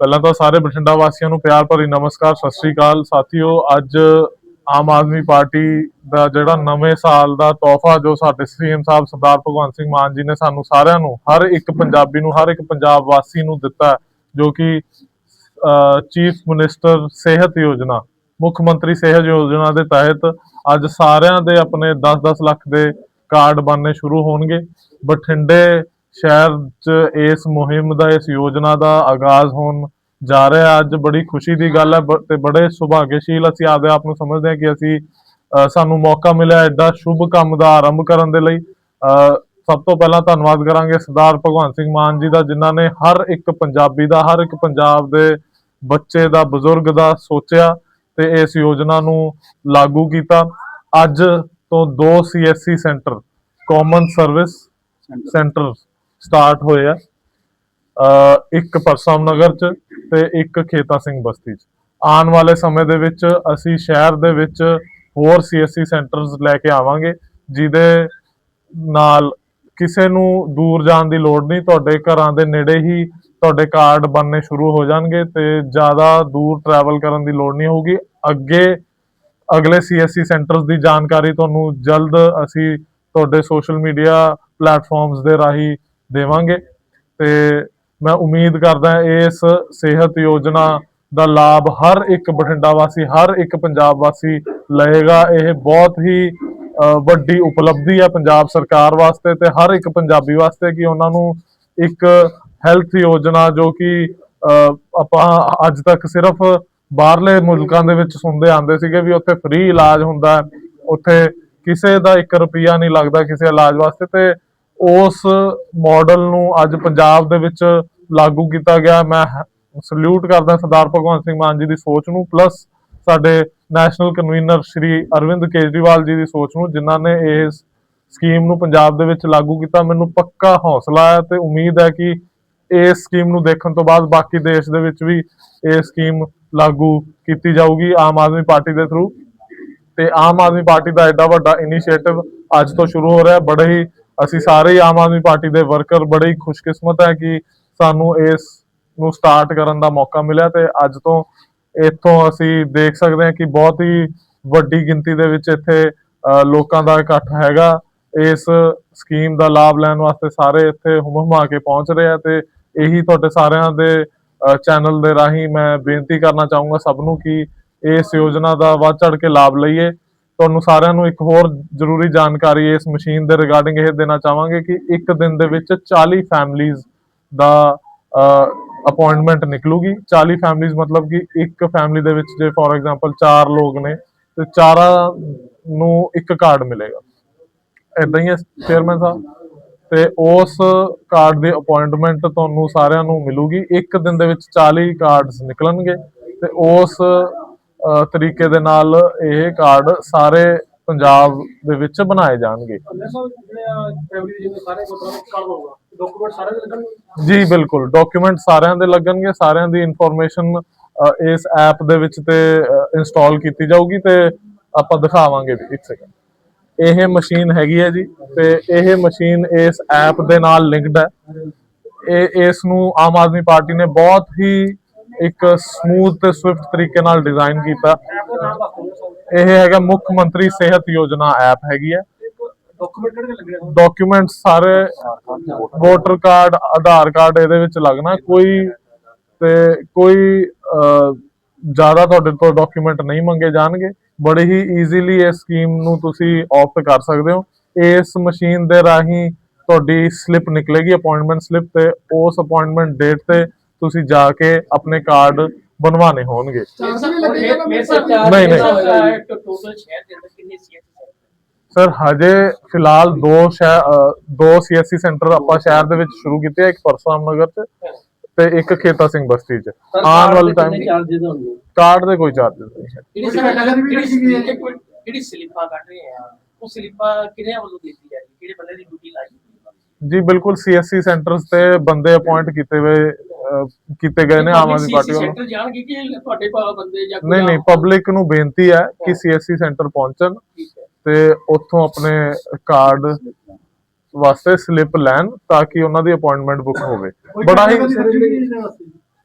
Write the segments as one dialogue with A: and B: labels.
A: ਪਹਿਲਾਂ ਤਾਂ ਸਾਰੇ ਬਠਿੰਡਾ ਵਾਸੀਆਂ ਨੂੰ ਪਿਆਰ ਭਰੀ ਨਮਸਕਾਰ, ਸਤਿ ਸ੍ਰੀ ਅਕਾਲ। ਸਾਥੀਓ, ਅੱਜ ਆਮ ਆਦਮੀ ਪਾਰਟੀ ਦਾ ਜਿਹੜਾ ਨਵੇਂ ਸਾਲ ਦਾ ਤੋਹਫਾ, ਜੋ ਸਾਡੇ ਸੀਐਮ ਸਾਹਿਬ ਸਰਦਾਰ ਭਗਵੰਤ ਸਿੰਘ ਮਾਨ ਜੀ ਨੇ ਸਾਨੂੰ ਸਾਰਿਆਂ ਨੂੰ, ਹਰ ਇੱਕ ਪੰਜਾਬੀ ਨੂੰ, ਹਰ ਇੱਕ ਪੰਜਾਬ ਵਾਸੀ ਨੂੰ ਦਿੱਤਾ ਜੋ ਕਿ ਚੀਫ ਮਿਨਿਸਟਰ ਸਿਹਤ ਯੋਜਨਾ, ਮੁੱਖ ਮੰਤਰੀ ਸਿਹਤ ਯੋਜਨਾ ਦੇ ਤਹਿਤ ਅੱਜ ਸਾਰਿਆਂ ਦੇ ਆਪਣੇ 10-10 ਲੱਖ ਦੇ ਕਾਰਡ ਬਣਨੇ ਸ਼ੁਰੂ ਹੋਣਗੇ। ਬਠਿੰਡੇ ਸ਼ਹਿਰ 'ਚ ਇਸ ਮੁਹਿੰਮ ਦਾ ਇਸ ਯੋਜਨਾ ਦਾ ਆਗਾਜ਼ ਹੋਣ ਜਾ ਰਿਹਾ। ਅੱਜ ਬੜੀ ਖੁਸ਼ੀ ਦੀ ਗੱਲ ਹੈ ਤੇ ਬੜੇ ਸੁਭਾਗਿਆਸ਼ੀਲ ਅਸੀਂ ਆਪਦੇ ਆਪ ਨੂੰ ਸਮਝਦੇ ਹਾਂ ਕਿ ਅਸੀਂ ਸਾਨੂੰ ਮੌਕਾ ਮਿਲਿਆ ਐਡਾ ਸ਼ੁਭ ਕੰਮ ਦਾ ਆਰੰਭ ਕਰਨ ਦੇ ਲਈ। ਸਭ ਤੋਂ ਪਹਿਲਾਂ ਧੰਨਵਾਦ ਕਰਾਂਗੇ ਸਰਦਾਰ ਭਗਵੰਤ ਸਿੰਘ ਮਾਨ ਜੀ ਦਾ ਜਿਨ੍ਹਾਂ ਨੇ ਹਰ ਇੱਕ ਪੰਜਾਬੀ ਦਾ ਹਰ ਇੱਕ ਪੰਜਾਬ ਦੇ ਬੱਚੇ ਦਾ ਬਜ਼ੁਰਗ ਦਾ ਸੋਚਿਆ ਤੇ ਇਸ ਯੋਜਨਾ ਨੂੰ ਲਾਗੂ ਕੀਤਾ। ਅੱਜ ਤੋਂ ਦੋ CSC centre common service centre start ਹੋਏ ਆ। ਇੱਕ ਪਰਸਮ ਨਗਰ ਚ ਤੇ ਇੱਕ ਖੇਤਾ ਸਿੰਘ ਬਸਤੀ ਚ। ਆਉਣ ਵਾਲੇ ਸਮੇਂ ਦੇ ਵਿੱਚ ਅਸੀਂ ਸ਼ਹਿਰ ਦੇ ਵਿੱਚ ਹੋਰ ਸੀਐਸਸੀ ਸੈਂਟਰਸ ਲੈ ਕੇ ਆਵਾਂਗੇ, ਜਿਹਦੇ ਨਾਲ ਕਿਸੇ ਨੂੰ ਦੂਰ ਜਾਣ ਦੀ ਲੋੜ ਨਹੀਂ, ਤੁਹਾਡੇ ਘਰਾਂ ਦੇ ਨੇੜੇ ਹੀ ਤੁਹਾਡੇ ਕਾਰਡ ਬਣਨੇ ਸ਼ੁਰੂ ਹੋ ਜਾਣਗੇ ਤੇ ਜ਼ਿਆਦਾ ਦੂਰ ਟਰੈਵਲ ਕਰਨ ਦੀ ਲੋੜ ਨਹੀਂ ਹੋਊਗੀ। ਅੱਗੇ ਅਗਲੇ ਸੀਐਸਸੀ ਸੈਂਟਰਸ ਦੀ ਜਾਣਕਾਰੀ ਤੁਹਾਨੂੰ ਜਲਦ ਅਸੀਂ ਤੁਹਾਡੇ ਸੋਸ਼ਲ ਮੀਡੀਆ ਪਲੇਟਫਾਰਮਸ ਦੇ ਰਾਹੀਂ ਦੇਵਾਂਗੇ। ਤੇ ਮੈਂ ਉਮੀਦ ਕਰਦਾ ਇਸ ਸਿਹਤ ਯੋਜਨਾ ਦਾ ਲਾਭ ਹਰ ਇੱਕ ਬਠਿੰਡਾ ਵਾਸੀ ਹਰ ਇੱਕ ਪੰਜਾਬ ਵਾਸੀ ਲਏਗਾ। ਇਹ ਬਹੁਤ ਹੀ ਵੱਡੀ ਉਪਲਬਧੀ ਹੈ ਪੰਜਾਬ ਸਰਕਾਰ ਵਾਸਤੇ ਤੇ ਹਰ ਇੱਕ ਪੰਜਾਬੀ ਵਾਸਤੇ ਕਿ ਉਹਨਾਂ ਨੂੰ ਇੱਕ ਹੈਲਥ ਯੋਜਨਾ ਜੋ ਕਿ ਅ, ਆਪਾਂ ਅੱਜ ਤੱਕ ਸਿਰਫ ਬਾਹਰਲੇ ਮੁਲਕਾਂ ਦੇ ਵਿੱਚ ਸੁਣਦੇ ਆਂਦੇ ਸੀਗੇ ਵੀ ਉੱਥੇ ਫ੍ਰੀ ਇਲਾਜ ਹੁੰਦਾ ਉੱਥੇ ਕਿਸੇ ਦਾ 1 ਰੁਪਿਆ ਨਹੀਂ ਲੱਗਦਾ ਕਿਸੇ ਇਲਾਜ ਵਾਸਤੇ ਤੇ ਉਸ ਮਾਡਲ ਨੂੰ ਅੱਜ ਪੰਜਾਬ ਦੇ ਵਿੱਚ ਲਾਗੂ ਕੀਤਾ ਗਿਆ। ਮੈਂ ਸਲੂਟ ਕਰਦਾ ਸਰਦਾਰ ਭਗਵੰਤ ਸਿੰਘ ਮਾਨ ਜੀ ਦੀ ਸੋਚ ਨੂੰ ਪਲੱਸ ਸਾਡੇ ਨੈਸ਼ਨਲ ਕਨਵੀਨਰ ਸ਼੍ਰੀ ਅਰਵਿੰਦ ਕੇਜਰੀਵਾਲ ਜੀ ਦੀ ਸੋਚ ਨੂੰ, ਜਿਨ੍ਹਾਂ ਨੇ ਇਸ ਸਕੀਮ ਨੂੰ ਪੰਜਾਬ ਦੇ ਵਿੱਚ ਲਾਗੂ ਕੀਤਾ। ਮੈਨੂੰ ਪੱਕਾ ਹੌਸਲਾ ਹੈ ਤੇ ਉਮੀਦ ਹੈ ਕਿ ਇਸ ਸਕੀਮ ਨੂੰ ਦੇਖਣ ਤੋਂ ਬਾਅਦ ਬਾਕੀ ਦੇਸ਼ ਦੇ ਵਿੱਚ ਵੀ ਇਹ ਸਕੀਮ ਲਾਗੂ ਕੀਤੀ ਜਾਊਗੀ ਆਮ ਆਦਮੀ ਪਾਰਟੀ ਦੇ ਥਰੂ ਤੇ ਆਮ ਆਦਮੀ ਪਾਰਟੀ ਦਾ ਐਡਾ ਵੱਡਾ ਇਨੀਸ਼ੀਏਟਿਵ ਅੱਜ ਤੋਂ ਸ਼ੁਰੂ ਹੋ ਰਿਹਾ। ਬੜੇ ਹੀ ਅਸੀਂ ਸਾਰੇ ਹੀ ਆਮ ਆਦਮੀ ਪਾਰਟੀ ਦੇ ਵਰਕਰ ਬੜੇ ਹੀ ਖੁਸ਼ਕਿਸਮਤ ਹੈ ਕਿ ਸਾਨੂੰ ਇਸ ਨੂੰ ਸਟਾਰਟ ਕਰਨ ਦਾ ਮੌਕਾ ਮਿਲਿਆ ਤੇ ਅੱਜ ਤੋਂ ਇੱਥੋਂ ਅਸੀਂ ਦੇਖ ਸਕਦੇ ਹਾਂ ਕਿ ਬਹੁਤ ਹੀ ਵੱਡੀ ਗਿਣਤੀ ਦੇ ਵਿੱਚ ਇੱਥੇ ਅ, ਲੋਕਾਂ ਦਾ ਇਕੱਠ ਹੈਗਾ। ਇਸ ਸਕੀਮ ਦਾ ਲਾਭ ਲੈਣ ਵਾਸਤੇ ਸਾਰੇ ਇੱਥੇ ਹੁਮ ਹੁਮਾ ਕੇ ਪਹੁੰਚ ਰਹੇ ਆ ਤੇ ਇਹੀ ਤੁਹਾਡੇ ਸਾਰਿਆਂ ਦੇ ਚੈਨਲ ਦੇ ਰਾਹੀਂ ਮੈਂ ਬੇਨਤੀ ਕਰਨਾ ਚਾਹੂੰਗਾ ਸਭ ਨੂੰ ਕਿ ਇਸ ਯੋਜਨਾ ਦਾ ਵੱਧ ਚੜ ਕੇ ਲਾਭ ਲਈਏ। ਤੁਹਾਨੂੰ ਸਾਰਿਆਂ ਨੂੰ ਇੱਕ ਹੋਰ ਜ਼ਰੂਰੀ ਜਾਣਕਾਰੀ ਇਸ ਮਸ਼ੀਨ ਦੇ ਰਿਗਾਰਡਿੰਗ ਇਹ ਦੇਣਾ ਚਾਹਾਂਗੇ ਕਿ ਇੱਕ ਦਿਨ ਦੇ ਵਿੱਚ 40 ਫੈਮਲੀਆਂ ਦਾ ਅਪਾਇੰਟਮੈਂਟ ਨਿਕਲੂਗੀ। 40 ਫੈਮਲੀਆਂ ਮਤਲਬ ਕਿ ਇੱਕ ਫੈਮਿਲੀ ਦੇ ਵਿੱਚ ਜੇ ਫੋਰ ਐਗਜ਼ਾਮਪਲ ਚਾਰ ਲੋਕ ਨੇ, ਤੇ ਚਾਰਾਂ ਨੂੰ ਇੱਕ ਕਾਰਡ ਮਿਲੇਗਾ। ਇਦਾਂ ਹੀ ਹੈ ਚੇਅਰਮੈਨ ਸਾਹਿਬ। ਤੇ ਉਸ ਕਾਰਡ ਦੀ ਅਪਾਇੰਟਮੈਂਟ ਤੁਹਾਨੂੰ ਸਾਰਿਆਂ ਨੂੰ ਮਿਲੂਗੀ। ਇੱਕ ਦਿਨ ਦੇ ਵਿੱਚ 40 ਕਾਰਡਸ ਨਿਕਲਣਗੇ ਤੇ ਉਸ ਤਰੀਕੇ ਦੇ ਨਾਲ ਇਹ ਕਾਰਡ ਸਾਰੇ ਪੰਜਾਬ ਦੇ ਵਿੱਚ ਬਣਾਏ ਜਾਣਗੇ। ਜੀ ਬਿਲਕੁਲ। ਡਾਕੂਮੈਂਟ ਸਾਰਿਆਂ ਦੇ ਲੱਗਣਗੇ ਸਾਰਿਆਂ ਦੀ ਇਨਫੋਰਮੇਸ਼ਨ ਇਸ ਐਪ ਦੇ ਵਿੱਚ ਤੇ ਇੰਸਟਾਲ ਕੀਤੀ ਜਾਊਗੀ ਤੇ ਆਪਾਂ ਦਿਖਾਵਾਂਗੇ ਵੀ ਇੱਕ ਸੈਕਿੰਡ ਇਹ ਮਸ਼ੀਨ ਹੈਗੀ ਹੈ ਜੀ ਤੇ ਇਹ ਮਸ਼ੀਨ ਇਸ ਐਪ ਦੇ ਨਾਲ ਲਿੰਕਡ ਹੈ। ਇਹ ਇਸ ਨੂੰ ਆਮ ਆਦਮੀ ਪਾਰਟੀ ਨੇ ਬਹੁਤ ਹੀ ਇੱਕ ਸਮੂਥ ਤੇ ਸਵਿਫਟ ਤਰੀਕੇ ਨਾਲ ਡਿਜ਼ਾਈਨ ਕੀਤਾ। ਇਹ ਹੈਗਾ ਮੁੱਖ ਮੰਤਰੀ ਸਿਹਤ ਯੋਜਨਾ ਐਪ ਹੈਗੀ ਹੈ।
B: ਡਾਕੂਮੈਂਟ ਕਿਹੜੇ ਲੱਗਣੇ ਆ?
A: ਡਾਕੂਮੈਂਟ ਸਾਰੇ ਵੋਟਰ ਕਾਰਡ ਆਧਾਰ ਕਾਰਡ ਇਹਦੇ ਵਿੱਚ ਲੱਗਣਾ। ਕੋਈ ਤੇ ਕੋਈ ਜ਼ਿਆਦਾ ਤੁਹਾਡੇ ਤੋਂ ਡਾਕੂਮੈਂਟ ਨਹੀਂ ਮੰਗੇ ਜਾਣਗੇ। ਬੜੇ ਹੀ ਈਜ਼ੀਲੀ ਇਸ ਸਕੀਮ ਨੂੰ ਤੁਸੀਂ ਆਪਟ ਕਰ ਸਕਦੇ ਹੋ। ਇਸ ਮਸ਼ੀਨ ਦੇ ਰਾਹੀਂ ਤੁਹਾਡੀ ਸਲਿੱਪ ਨਿਕਲੇਗੀ ਅਪਾਇੰਟਮੈਂਟ ਸਲਿੱਪ ਤੇ। ਉਸ ਅਪਾਇੰਟਮੈਂਟ ਡੇਟ ਤੇ ਤੁਸੀਂ ਜਾ ਕੇ ਆਪਣੇ ਕਾਰਡ ਬਣਵਾਣੇ ਹੋਣਗੇ। ਨਹੀਂ ਨਹੀਂ। ਸਰ ਹਜੇ ਫਿਲਹਾਲ ਦੋ ਦੋ ਸੀਐਸਸੀ ਸੈਂਟਰ ਆਪਾਂ ਸ਼ਹਿਰ ਦੇ ਵਿੱਚ ਸ਼ੁਰੂ ਕੀਤੇ ਆ ਇੱਕ ਪਰਸਰਾਮ ਨਗਰ ਚ ਤੇ ਇੱਕ ਖੇਤਾ ਸਿੰਘ ਬਸਤੀ ਚ। ਆਉਣ ਵਾਲੇ ਟਾਈਮ ਕਾਰਡ ਦੇ ਕੋਈ ਚਾਰजेस ਨਹੀਂ। ਹੈ।
C: ਕਿਹੜੀ ਸਲਿੱਪਾਂ ਕੱਢ ਰਹੇ ਆ? ਉਹ ਸਲਿੱਪਾਂ ਕਿਹਦੇ ਵੱਲੋਂ ਦਿੱਤੀ ਜਾ ਕਿਹੜੇ ਬੰਦੇ ਦੀ ਡਿਊਟੀ ਲਾਈ
A: ਜੀ ਬਿਲਕੁਲ ਸੀਐਸਸੀ ਸੈਂਟਰਸ ਤੇ ਬੰਦੇ ਅਪਾਇੰਟ ਕੀਤੇ ਹੋਏ ਅਹ, ਕੀਤੇ ਗਏ ਨੇ ਆਮ ਆਦਮੀ ਪਾਰਟੀ ਵੱਲੋਂ।
C: ਸੈਂਟਰ ਜਾਣਗੇ ਕਿ ਤੁਹਾਡੇ ਪਾ ਬੰਦੇ ਜਾਂ ਕੋਈ
A: ਨਹੀਂ ਨਹੀਂ ਪਬਲਿਕ ਨੂੰ ਬੇਨਤੀ ਹੈ ਕਿ ਸੀਐਸਸੀ ਸੈਂਟਰ ਪਹੁੰਚਣ
C: ਠੀਕ ਹੈ।
A: ਤੇ ਉੱਥੋਂ ਆਪਣੇ ਕਾਰਡ ਵਾਸਤੇ ਸਲਿੱਪ ਲੈਣ ਤਾਂ ਕਿ ਉਹਨਾਂ ਦੀ ਅਪਾਇੰਟਮੈਂਟ ਬੁੱਕ ਹੋਵੇ। ਬੜਾ ਹੀ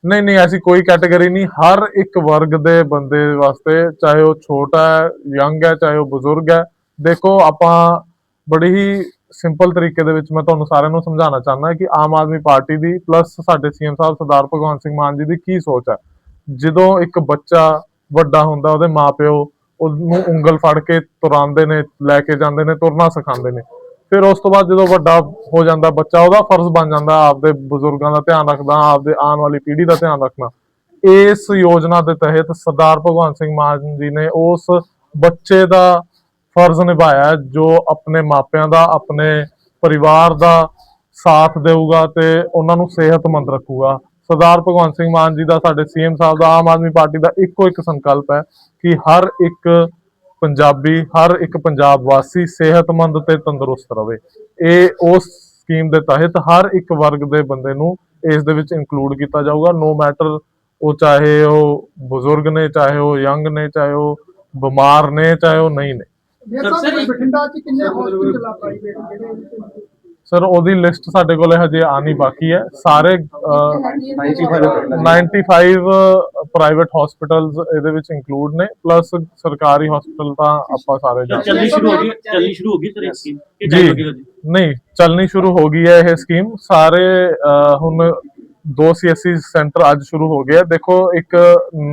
A: ਨਹੀਂ ਨਹੀਂ ਐਸੀ ਕੋਈ ਕੈਟਾਗਰੀ ਨਹੀਂ। ਹਰ ਇੱਕ ਵਰਗ ਦੇ ਬੰਦੇ ਵਾਸਤੇ ਚਾਹੇ ਉਹ ਛੋਟਾ ਹੈ ਯੰਗ ਹੈ ਚਾਹੇ ਉਹ ਬਜ਼ੁਰਗ ਹੈ। ਦੇਖੋ ਆਪਾਂ ਬੜੀ ਹੀ ਸਿੰਪਲ ਤਰੀਕੇ ਦੇ ਵਿੱਚ ਮੈਂ ਤੁਹਾਨੂੰ ਸਾਰਿਆਂ ਨੂੰ ਸਮਝਾਉਣਾ ਚਾਹੁੰਦਾ ਕਿ ਆਮ ਆਦਮੀ ਪਾਰਟੀ ਦੀ ਪਲੱਸ ਸਾਡੇ ਸੀਐਮ ਸਾਹਿਬ ਸਰਦਾਰ ਭਗਵੰਤ ਸਿੰਘ ਮਾਨ ਜੀ ਦੀ ਕੀ ਸੋਚ ਹੈ? ਜਦੋਂ ਇੱਕ ਬੱਚਾ ਵੱਡਾ ਹੁੰਦਾ, ਉਹਦੇ ਮਾਪਿਓ ਉਹਨੂੰ ਉਂਗਲ ਫੜ ਕੇ ਤੁਰਾਉਂਦੇ ਨੇ, ਲੈ ਕੇ ਜਾਂਦੇ ਨੇ, ਤੁਰਨਾ ਸਿਖਾਉਂਦੇ ਨੇ। ਫਿਰ ਉਸ ਤੋਂ ਬਾਅਦ ਜਦੋਂ ਵੱਡਾ ਹੋ ਜਾਂਦਾ ਬੱਚਾ, ਉਹਦਾ ਫਰਜ਼ ਬਣ ਜਾਂਦਾ ਆਪਦੇ ਬਜ਼ੁਰਗਾਂ ਦਾ ਧਿਆਨ ਰੱਖਦਾ ਆਪਦੇ ਆਉਣ ਵਾਲੀ ਪੀੜ੍ਹੀ ਦਾ ਧਿਆਨ ਰੱਖਣਾ। ਇਸ ਯੋਜਨਾ ਦੇ ਤਹਿਤ ਸਰਦਾਰ ਭਗਵੰਤ ਸਿੰਘ ਮਾਨ ਜੀ ਨੇ ਉਸ ਬੱਚੇ ਦਾ ਫਰਜ਼ ਨਿਭਾਇਆ ਜੋ ਆਪਣੇ ਮਾਪਿਆਂ ਦਾ, ਆਪਣੇ ਪਰਿਵਾਰ ਦਾ ਸਾਥ ਦੇਊਗਾ ਤੇ ਉਹਨਾਂ ਨੂੰ ਸਿਹਤਮੰਦ ਰੱਖੂਗਾ। ਸਰਦਾਰ ਭਗਵੰਤ ਸਿੰਘ ਮਾਨ ਜੀ ਦਾ, ਸਾਡੇ ਸੀਐਮ ਸਾਹਿਬ ਦਾ, ਆਮ ਆਦਮੀ ਪਾਰਟੀ ਦਾ ਇੱਕੋ ਇੱਕ ਸੰਕਲਪ ਹੈ ਕਿ ਹਰ ਇੱਕ ਪੰਜਾਬੀ, ਹਰ ਇੱਕ ਪੰਜਾਬ ਵਾਸੀ ਸਿਹਤਮੰਦ ਤੇ ਤੰਦਰੁਸਤ ਰਹੇ ਇਹ ਉਸ ਸਕੀਮ ਦੇ ਤਹਿਤ ਹਰ ਇੱਕ ਵਰਗ ਦੇ ਬੰਦੇ ਨੂੰ ਇਸ ਦੇ ਵਿੱਚ ਇਨਕਲੂਡ ਕੀਤਾ ਜਾਊਗਾ। ਨੋ ਮੈਟਰ ਉਹ ਚਾਹੇ ਉਹ ਬਜ਼ੁਰਗ ਨੇ, ਚਾਹੇ ਉਹ ਯੰਗ ਨੇ, ਚਾਹੇ ਉਹ ਬਿਮਾਰ ਨੇ, ਚਾਹੇ ਉਹ ਨਹੀਂ ਨੇ।
B: ਬਠਿੰਡਾ ਚ ਕਿੰਨੇ ਹਸਪੀਟਲ ਆ ਪ੍ਰਾਈਵੇਟ ਜਿਹੜੇ ਇਹਦੇ ਚ?
A: ਸਰ ਉਹਦੀ ਲਿਸਟ ਸਾਡੇ ਕੋਲੇ ਹਜੇ ਆਣੀ ਬਾਕੀ ਹੈ। ਸਾਰੇ ਅਹ, 95 ਪ੍ਰਾਈਵੇਟ ਹਸਪੀਟਲਸ ਇਹਦੇ ਵਿੱਚ ਇੰਕਲੂਡ ਨੇ ਪਲੱਸ ਸਰਕਾਰੀ ਹਸਪੀਟਲ ਤਾਂ ਆਪਾਂ ਸਾਰੇ ਜਾਣਦੇ
D: ਚੱਲਣੀ ਸ਼ੁਰੂ ਹੋ ਗਈ ਚੱਲਣੀ ਸ਼ੁਰੂ ਹੋ ਗਈ ਸਰ ਸਕੀਮ ਕਿ ਟਾਈਮ ਲੱਗੇਗਾ ਜੀ।
A: ਨਹੀਂ ਚੱਲਣੀ ਸ਼ੁਰੂ ਹੋ ਗਈ ਹੈ ਇਹ ਸਕੀਮ ਸਾਰੇ ਅਹ, ਹੁਣ ਦੋ ਸੀਐਸਸੀ ਸੈਂਟਰ ਅੱਜ ਸ਼ੁਰੂ ਹੋ ਗਏ ਆ। ਦੇਖੋ ਇੱਕ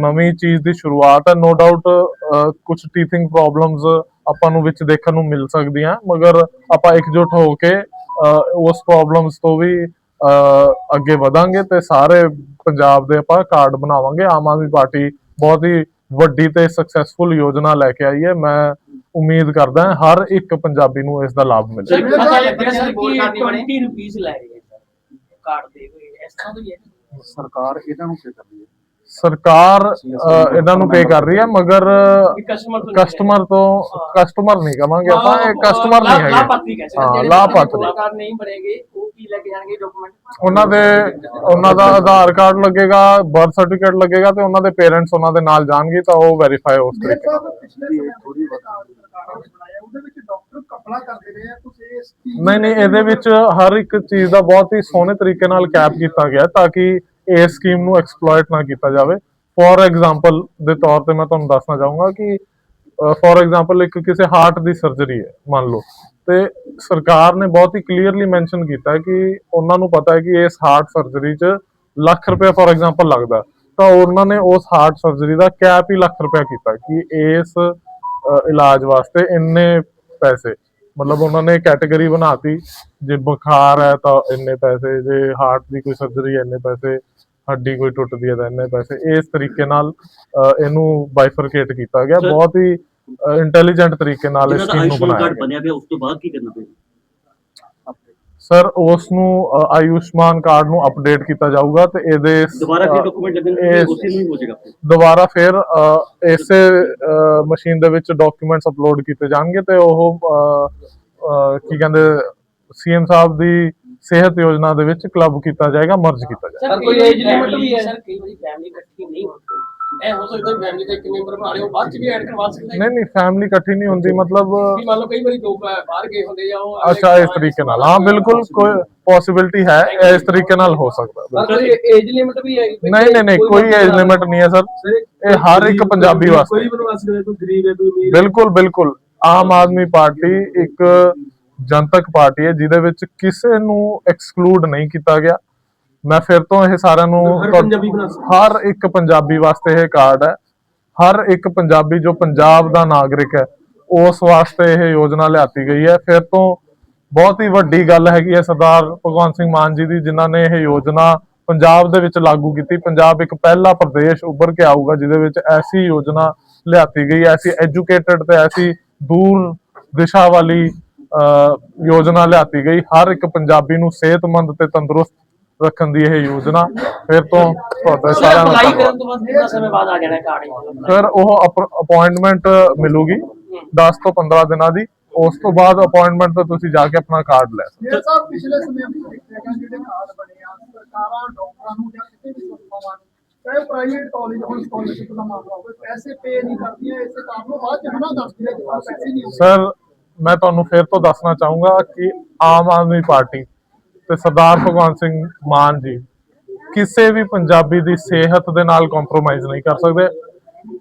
A: ਨਵੀਂ ਚੀਜ਼ ਦੀ ਸ਼ੁਰੂਆਤ ਹੈ ਨੋ ਡਾਊਟ ਕੁਝ ਟੀਥਿੰਗ ਪ੍ਰੋਬਲਮਸ ਆਪਾਂ ਨੂੰ ਵਿੱਚ ਦੇਖਣ ਨੂੰ ਮਿਲ ਸਕਦੀਆਂ ਮਗਰ ਆਪਾਂ ਇਕਜੁੱਟ ਹੋ ਕੇ ਉਸ ਪ੍ਰੋਬਲਮਸ ਤੋਂ ਵੀ ਅੱਗੇ ਵਧਾਂਗੇ ਤੇ ਸਾਰੇ ਪੰਜਾਬ ਦੇ ਆਪਾਂ ਕਾਰਡ ਬਣਾਵਾਂਗੇ। ਆਮ ਆਦਮੀ ਪਾਰਟੀ ਬਹੁਤ ਹੀ ਵੱਡੀ ਤੇ ਸਕਸੈਸਫੁਲ ਯੋਜਨਾ ਲੈ ਕੇ ਆਈ ਹੈ। ਮੈਂ ਉਮੀਦ ਕਰਦਾ ਹਾਂ ਹਰ ਇੱਕ ਪੰਜਾਬੀ ਨੂੰ ਇਸ ਦਾ ਲਾਭ ਮਿਲੇ।
C: ਸਰ ਪਤਾ ਲੱਗਿਆ ਸਰ ਕਿ 20 ਰੁਪੀਸ ਲੈ ਰਹੇ ਹੈ ਸਰ ਕਾਰਡ ਦੇ ਹੋਏ ਇਸ ਤਰ੍ਹਾਂ ਤੋਂ ਹੀ ਹੈ।
E: ਸਰਕਾਰ ਇਹਨਾਂ ਨੂੰ ਪੇ ਕਰਦੀ ਹੈ?
A: ਸਰਕਾਰ ਇਹਨਾਂ ਨੂੰ ਪੇ ਕਰ ਰਹੀ ਹੈ ਮਗਰ
C: ਕਸਟਮਰ ਤੋਂ
A: ਕਸਟਮਰ ਨਹੀਂ ਕਵਾਂਗੇ ਆਪਾਂ ਇਹ ਕਸਟਮਰ ਨਹੀਂ ਹੈਗੇ।
C: ਲਾਭਪਾਤਰੀ ਕਾਰਡ ਨਹੀਂ ਬਣੇਗੇ ਉਹ ਕੀ ਲੈ ਕੇ ਜਾਣਗੇ ਡਾਕੂਮੈਂਟ
A: ਉਹਨਾਂ ਦੇ ਉਹਨਾਂ ਦਾ ਆਧਾਰ ਕਾਰਡ ਲੱਗੇਗਾ ਬਰਥ ਸਰਟੀਫਿਕੇਟ ਲੱਗੇਗਾ ਤੇ ਉਹਨਾਂ ਦੇ ਪੇਰੈਂਟਸ ਉਹਨਾਂ ਦੇ ਨਾਲ ਜਾਣਗੇ ਤਾਂ ਉਹ ਵੈਰੀਫਾਈ ਉਸ ਤਰੀਕੇ ਨਹੀਂ ਨਹੀਂ ਇਹਦੇ ਵਿੱਚ ਹਰ ਇੱਕ ਚੀਜ਼ ਦਾ ਬਹੁਤ ਹੀ ਸੋਹਣੇ ਤਰੀਕੇ ਨਾਲ ਕੈਪ ਕੀਤਾ ਗਿਆ ਤਾਂ ਕਿ ਇਸ ਸਕੀਮ ਨੂੰ ਐਕਸਪਲੋਇਟ ਨਾ ਕੀਤਾ ਜਾਵੇ। ਫੋਰ ਐਗਜ਼ਾਮਪਲ ਦੇ ਤੌਰ ਤੇ ਮੈਂ ਤੁਹਾਨੂੰ ਦੱਸਣਾ ਚਾਹੂੰਗਾ ਕਿ ਫੋਰ ਐਗਜ਼ਾਮਪਲ ਇੱਕ ਕਿਸੇ ਹਾਰਟ ਦੀ ਸਰਜਰੀ ਹੈ, ਮੰਨ ਲਓ। ਤੇ ਸਰਕਾਰ ਨੇ ਬਹੁਤ ਹੀ ਕਲੀਅਰਲੀ ਮੈਂਸ਼ਨ ਕੀਤਾ ਕਿ ਉਹਨਾਂ ਨੂੰ ਪਤਾ ਹੈ ਕਿ ਇਸ ਹਾਰਟ ਸਰਜਰੀ 'ਚ ਲੱਖ ਰੁਪਏ ਫੋਰ ਐਗਜ਼ਾਮਪਲ ਲੱਗਦਾ ਤਾਂ ਉਹਨਾਂ ਨੇ ਉਸ ਹਾਰਟ ਸਰਜਰੀ ਦਾ ਕੈਪ ਹੀ ਲੱਖ ਰੁਪਏ ਕੀਤਾ ਕਿ ਇਸ ਇਲਾਜ ਵਾਸਤੇ ਇੰਨੇ ਪੈਸੇ। ਮਤਲਬ ਉਹਨਾਂ ਨੇ ਕੈਟਾਗਰੀ ਬਣਾਤੀ ਜੇ ਬੁਖਾਰ ਹੈ ਤਾਂ ਇੰਨੇ ਪੈਸੇ ਜੇ ਹਾਰਟ ਦੀ ਕੋਈ ਸਰਜਰੀ ਹੈ ਇੰਨੇ ਪੈਸੇ ਹੱਡੀ ਕੋਈ ਟੁੱਟਦੀ ਹੈ ਤਾਂ ਇੰਨੇ ਪੈਸੇ। ਇਸ ਤਰੀਕੇ ਨਾਲ ਇਹਨੂੰ ਬਾਈਫਰਕੇਟ ਕੀਤਾ ਗਿਆ। ਬਹੁਤ ਹੀ ਇੰਟੈਲੀਜੈਂਟ ਤਰੀਕੇ ਨਾਲ ਇਸ ਸਕੀਮ ਨੂੰ ਬਣਾਇਆ ਗਿਆ।
D: ਬਣਿਆ ਪਿਆ ਉਸ ਤੋਂ ਬਾਅਦ ਕੀ ਕਰਨਾ ਪਏਗਾ
A: ਸਰ ਉਸ ਨੂੰ ਆਯੁਸ਼ਮਾਨ ਕਾਰਡ ਨੂੰ ਅਪਡੇਟ ਕੀਤਾ ਜਾਊਗਾ ਤੇ ਇਹਦੇ
D: ਦੁਬਾਰਾ ਫਿਰ ਡਾਕੂਮੈਂਟ ਲੱਗਣਗੇ
A: ਇਸ-
D: ਉਸੇ ਨੂੰ ਹੀ ਹੋ ਜਾਏਗਾ
A: ਦੁਬਾਰਾ ਫਿਰ ਇਸੇ ਮਸ਼ੀਨ ਦੇ ਵਿੱਚ ਡਾਕੂਮੈਂਟਸ ਅਪਲੋਡ ਕੀਤੇ ਜਾਣਗੇ ਤੇ ਉਹ ਕੀ ਕਹਿੰਦੇ ਸੀਐਮ ਸਾਹਿਬ ਦੀ ਸਿਹਤ ਯੋਜਨਾ ਦੇ ਵਿੱਚ ਕਲੱਬ ਕੀਤਾ ਜਾਏਗਾ ਮਰਜ ਕੀਤਾ ਜਾਏਗਾ।
C: ਸਰ ਕੋਈ ਏਜ ਲਿਮਿਟ ਵੀ ਹੈ ਸਰ ਕਈ ਵਾਰੀ ਫੈਮਿਲੀ ਇਕੱਠੀ ਨਹੀਂ ਹੁੰਦੀ। ਇਹ ਹੋ ਸਕਦਾ ਫੈਮਿਲੀ ਦੇ ਇੱਕ ਮੈਂਬਰ ਬਣਾ ਲਿਓ ਬਾਅਦ ਚ ਵੀ ਐਡ ਕਰਵਾ ਸਕਦੇ
A: ਨਹੀਂ ਨਹੀਂ ਫੈਮਿਲੀ ਇਕੱਠੀ ਨਹੀਂ ਹੁੰਦੀ ਮਤਲਬ
C: ਵੀ ਮੰਨ ਲਓ ਕਈ ਵਾਰੀ ਦੋ ਬਾ- ਬਾਹਰ ਗਏ ਹੁੰਦੇ ਜਾਂ ਉਹ
A: ਅੱਛਾ ਇਸ ਤਰੀਕੇ ਨਾਲ। ਹਾਂ ਬਿਲਕੁਲ ਕੋਈ ਪੋਸਿਬਿਲਿਟੀ ਹੈ ਇਸ ਤਰੀਕੇ ਨਾਲ ਹੋ ਸਕਦਾ।
C: ਸਰ ਕੋਈ ਏਜ ਲਿਮਿਟ ਵੀ ਹੈ
A: ਨਹੀਂ ਨਹੀਂ ਨਹੀਂ ਕੋਈ ਏਜ ਲਿਮਿਟ ਨਹੀਂ ਹੈ ਸਰ। ਇਹ ਹਰ ਇੱਕ ਪੰਜਾਬੀ ਵਾਸਤੇ।
B: ਕੋਈ ਬਣਵਾ ਸਕਦਾ ਕੋਈ ਗਰੀਬ ਹੈ ਕੋਈ ਅਮੀਰ।
A: ਬਿਲਕੁਲ ਬਿਲਕੁਲ। ਆਮ ਆਦਮੀ ਪਾਰਟੀ ਇੱਕ ਜਨਤਕ ਪਾਰਟੀ ਹੈ ਜਿਹਦੇ ਵਿੱਚ ਕਿਸੇ ਨੂੰ ਐਕਸਕਲੂਡ ਨਹੀਂ ਕੀਤਾ ਗਿਆ। ਮੈਂ ਫਿਰ ਤੋਂ ਇਹ ਸਾਰਿਆਂ ਨੂੰ
B: ਹਰ
A: ਇੱਕ ਪੰਜਾਬੀ ਵਾਸਤੇ ਇਹ ਕਾਰਡ ਹੈ। ਹਰ ਇੱਕ ਪੰਜਾਬੀ ਜੋ ਪੰਜਾਬ ਦਾ ਨਾਗਰਿਕ ਹੈ ਉਸ ਵਾਸਤੇ ਇਹ ਯੋਜਨਾ ਲਿਆਤੀ ਗਈ ਹੈ। ਫਿਰ ਤੋਂ ਬਹੁਤ ਹੀ ਵੱਡੀ ਗੱਲ ਹੈਗੀ ਹੈ ਸਰਦਾਰ ਭਗਵੰਤ ਸਿੰਘ ਮਾਨ ਜੀ ਦੀ ਜਿਨ੍ਹਾਂ ਨੇ ਇਹ ਯੋਜਨਾ ਪੰਜਾਬ ਦੇ ਵਿੱਚ ਲਾਗੂ ਕੀਤੀ। ਪੰਜਾਬ ਇੱਕ ਪਹਿਲਾ ਪ੍ਰਦੇਸ਼ ਉੱਭਰ ਕੇ ਆਊਗਾ ਜਿਹਦੇ ਵਿੱਚ ਐਸੀ ਯੋਜਨਾ ਲਿਆਤੀ ਗਈ ਐਸੀ ਐਜੂਕੇਟਡ ਤੇ ਐਸੀ ਦੂਰ ਦਿਸ਼ਾ ਵਾਲੀ ਯੋਜਨਾ ਲਿਆਤੀ ਗਈ। ਹਰ ਇੱਕ ਪੰਜਾਬੀ ਨੂੰ ਸਿਹਤਮੰਦ ਤੇ ਤੰਦਰੁਸਤ ਰੱਖਣ ਦੀ ਇਹ ਯੋਜਨਾ ਫਿਰ ਤੋਂ ਤੁਹਾਡਾ ਸਾਰਿਆਂ ਨੂੰ
C: ਅਪਲਾਈ ਕਰਨ ਤੋਂ ਬਾਅਦ ਕਿੰਨਾ ਸਮੇਂ ਬਾਅਦ ਆ ਜਾਣਾ ਕਾਰਡ
A: ਸਰ ਉਹ ਅਪਾਇੰਟਮੈਂਟ ਮਿਲੂਗੀ 10 ਤੋਂ 15 ਦਿਨਾਂ ਦੀ ਉਸ ਤੋਂ ਬਾਅਦ ਅਪਾਇੰਟਮੈਂਟ ਤੇ ਤੁਸੀਂ ਜਾ ਕੇ ਆਪਣਾ ਕਾਰਡ ਲੈ ਸਕਦੇ
B: ਇਹ ਸਭ ਪਿਛਲੇ ਸਮੇਂ ਵਿੱਚ ਦੇਖਿਆ ਜਿਹੜੇ ਕਾਰਡ ਬਣੇ ਆ ਸਰਕਾਰਾਂ ਡਾਕਟਰਾਂ ਨੂੰ ਜਾਂ ਕਿਸੇ ਵੀ ਸੰਸਥਾਵਾਂ ਨੂੰ ਚਾਹੇ ਪ੍ਰਾਈਵੇਟ ਕਾਲਜ ਹੁਣ ਸਕਾਲਰਸ਼ਿਪ ਦਾ ਮਾਮਲਾ ਹੋਵੇ ਪੈਸੇ ਪੇ ਨਹੀਂ ਕਰਦੀਆਂ ਇਸੇ ਕਾਰਨ ਉਹ ਬਾਅਦ ਚ ਹਨਾ ਦੱਸਦੀਆਂ ਕਿ ਪੈਸੇ ਨਹੀਂ ਹੁੰਦੇ
A: ਸਰ ਮੈਂ ਤੁਹਾਨੂੰ ਫਿਰ ਤੋਂ ਦੱਸਣਾ ਚਾਹੂੰਗਾ ਕਿ ਆਮ ਆਦਮੀ ਪਾਰਟੀ ਤੇ ਸਰਦਾਰ ਭਗਵੰਤ ਸਿੰਘ ਮਾਨ ਜੀ ਕਿਸੇ ਵੀ ਪੰਜਾਬੀ ਦੀ ਸਿਹਤ ਦੇ ਨਾਲ ਕੰਪਰੋਮਾਈਜ਼ ਨਹੀਂ ਕਰ ਸਕਦੇ।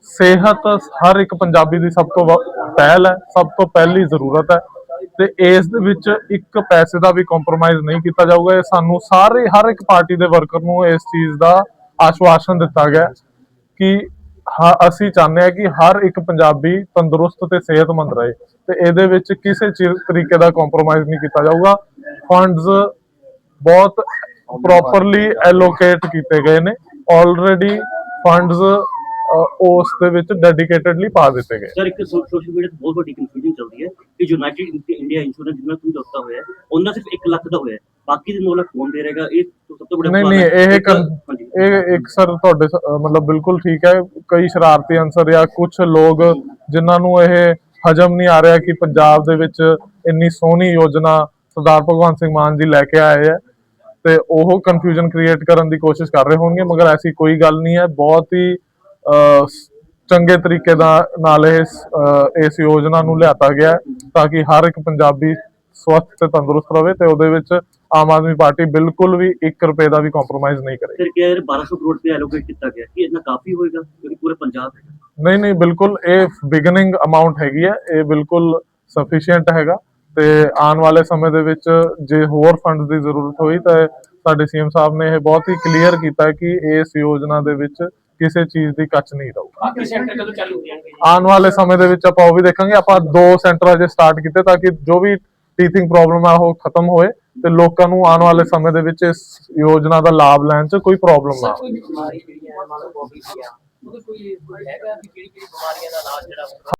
A: ਸਿਹਤ ਹਰ ਇੱਕ ਪੰਜਾਬੀ ਦੀ ਸਭ ਤੋਂ ਵ- ਪਹਿਲ ਹੈ, ਸਭ ਤੋਂ ਪਹਿਲੀ ਜ਼ਰੂਰਤ ਹੈ ਤੇ ਇਸ ਦੇ ਵਿੱਚ ਇੱਕ ਪੈਸੇ ਦਾ ਵੀ ਕੰਪਰੋਮਾਈਜ਼ ਨਹੀਂ ਕੀਤਾ ਜਾਊਗਾ। ਇਹ ਸਾਨੂੰ ਸਾਰੇ, ਹਰ ਇੱਕ ਪਾਰਟੀ ਦੇ ਵਰਕਰ ਨੂੰ ਇਸ ਚੀਜ਼ ਦਾ ਆਸ਼ਵਾਸਨ ਦਿੱਤਾ ਗਿਆ ਕਿ ਹਾਂ, ਅਸੀਂ ਚਾਹੁੰਦੇ ਹਾਂ ਕਿ ਹਰ ਇੱਕ ਪੰਜਾਬੀ ਤੰਦਰੁਸਤ ਤੇ ਸਿਹਤਮੰਦ ਰਹੇ ਤੇ ਇਹਦੇ ਵਿੱਚ ਕਿਸੇ ਚੀਜ਼ ਤਰੀਕੇ ਦਾ ਕੰਪਰੋਮਾਈਜ਼ ਨਹੀਂ ਕੀਤਾ ਜਾਊਗਾ। ਫੰਡਸ ਬਹੁਤ ਪ੍ਰੋਪਰਲੀ ਐਲੋਕੇਟ ਕੀਤੇ ਗਏ ਨੇ। ਆਲਰੇਡੀ ਫੰਡਸ ਉਸ ਦੇ ਵਿੱਚ ਡੈਡੀਕੇਟਡਲੀ ਪਾ ਦਿੱਤੇ ਗਏ।
D: ਸਰ ਇੱਕ ਸੋਸ਼ਲ ਮੀਡੀਆ ਤੇ ਬਹੁਤ ਵੱਡੀ ਕਨਫਿਊਜ਼ਨ ਚੱਲਦੀ ਹੈ ਕਿ ਯੂਨਾਈਟਿਡ ਇੰਡੀਆ ਇੰਸ਼ੋਰੈਂਸ ਜਿਹਨਾਂ ਤੋਂ ਜੋਤਾ ਹੋਇਆ ਹੈ ਉਹਨਾਂ ਸਿਰਫ 1 ਲੱਖ ਦਾ ਹੋਇਆ ਹੈ। ਬਾਕੀ ਦੇ 9 ਲੱਖ ਕੌਣ ਦੇ ਰਹੇਗਾ? ਇਹ ਸਭ ਤੋਂ ਵੱਡਾ
A: ਨਹੀਂ ਨਹੀਂ। ਇਹ ਇਹ ਇੱਕ ਸਰ ਤੁਹਾਡੇ ਮਤਲਬ ਬਿਲਕੁਲ ਠੀਕ ਹੈ। ਕਈ ਸ਼ਰਾਰਤੀ ਅਨਸਰ ਜਾਂ ਕੁਝ ਲੋਕ ਜਿਨ੍ਹਾਂ ਨੂੰ ਇਹ ਹਜਮ ਨਹੀਂ ਆ ਰਿਹਾ ਕਿ ਪੰਜਾਬ ਦੇ ਵਿੱਚ ਇੰਨੀ ਸੋਹਣੀ ਯੋਜਨਾ ਸਰਦਾਰ ਭਗਵੰਤ ਸਿੰਘ ਮਾਨ ਜੀ ਲੈ ਕੇ ਆਏ ਹੈ। ਤੇ ਉਹ ਕਨਫਿਊਜ਼ਨ ਕ੍ਰੀਏਟ ਕਰਨ ਦੀ ਕੋਸ਼ਿਸ਼ ਕਰ ਰਹੇ ਹੋਣਗੇ ਮਗਰ ਐਸੀ ਕੋਈ ਗੱਲ ਨਹੀਂ ਹੈ। ਬਹੁਤ ਹੀ ਚੰਗੇ ਤਰੀਕੇ ਦਾ ਨਾਲ ਇਹ ਇਸ ਯੋਜਨਾ ਨੂੰ ਲਿਆਤਾ ਗਿਆ ਤਾਂ ਕਿ ਹਰ ਇੱਕ ਪੰਜਾਬੀ ਸਵਸਥ ਤੇ ਤੰਦਰੁਸਤ ਰਹੇ ਤੇ ਉਹਦੇ ਵਿੱਚ ਆਮ ਆਦਮੀ ਪਾਰਟੀ ਬਿਲਕੁਲ ਵੀ 1 ਰੁਪਏ ਦਾ ਵੀ ਕੰਪਰੋਮਾਈਜ਼ ਨਹੀਂ ਕਰੇਗੀ।
D: ਫਿਰ ਕਿਹਾ ਯਾਰ 1200 ਕਰੋੜ ਰੁਪਏ ਐਲੋਕੇਟ ਕੀਤਾ ਗਿਆ? ਕਿ ਇੰਨਾ ਕਾਫੀ ਹੋਏਗਾ? ਕਿਉਂਕਿ ਪੂਰੇ ਪੰਜਾਬ ਹੈ
A: ਨਹੀਂ ਨਹੀਂ ਬਿਲਕੁਲ ਇਹ ਬਿਗਨਿੰਗ ਅਮਾਉਂਟ ਹੈਗੀ ਹੈ। ਇਹ ਬਿਲਕੁਲ ਸਫੀਸ਼ੀਐਂਟ ਹੈਗਾ। ਤੇ ਆਉਣ ਵਾਲੇ ਸਮੇਂ ਦੇ ਵਿੱਚ ਜੇ ਹੋਰ ਫੰਡਸ ਦੀ ਜ਼ਰੂਰਤ ਹੋਈ ਤਾਂ ਸਾਡੇ ਸੀਐਮ ਸਾਹਿਬ ਨੇ ਇਹ ਬਹੁਤ ਹੀ ਕਲੀਅਰ ਕੀਤਾ ਕਿ ਇਸ ਯੋਜਨਾ ਦੇ ਵਿੱਚ ਕਿਸੇ ਚੀਜ਼ ਦੀ ਕੱਚ ਨਹੀਂ ਰਹੂ
C: ਬਾਕੀ ਸੈਂਟਰ ਕਦੋਂ ਚਾਲੂ ਹੋ ਜਾਣਗੇ ਜੀ?
A: ਆਉਣ ਵਾਲੇ ਸਮੇਂ ਦੇ ਵਿੱਚ ਆਪਾਂ ਉਹ ਵੀ ਦੇਖਾਂਗੇ। ਆਪਾਂ ਦੋ ਸੈਂਟਰ ਅਜੇ ਸਟਾਰਟ ਕੀਤੇ ਤਾਂ ਕਿ ਜੋ ਵੀ ਟੀਚਿੰਗ ਪ੍ਰੋਬਲਮ ਹੈ ਉਹ ਖਤਮ ਹੋਏ ਤੇ ਲੋਕਾਂ ਨੂੰ ਆਉਣ ਵਾਲੇ ਸਮੇਂ ਦੇ ਵਿੱਚ ਇਸ ਯੋਜਨਾ ਦਾ ਲਾਭ ਲੈਣ 'ਚ ਕੋਈ ਪ੍ਰੋਬਲਮ ਨਾ ਆਵੇ
C: ਕੋਈ ਬਿਮਾਰੀ ਜਿਹੜੀ ਹੈ ਮੰਨ ਲਓ ਆ ਕੋਈ ਹੈਗਾ ਕਿ ਕਿਹੜੀ ਕਿਹੜੀ ਬਿਮਾਰੀਆਂ ਦਾ ਇਲਾਜ ਜਿਹੜਾ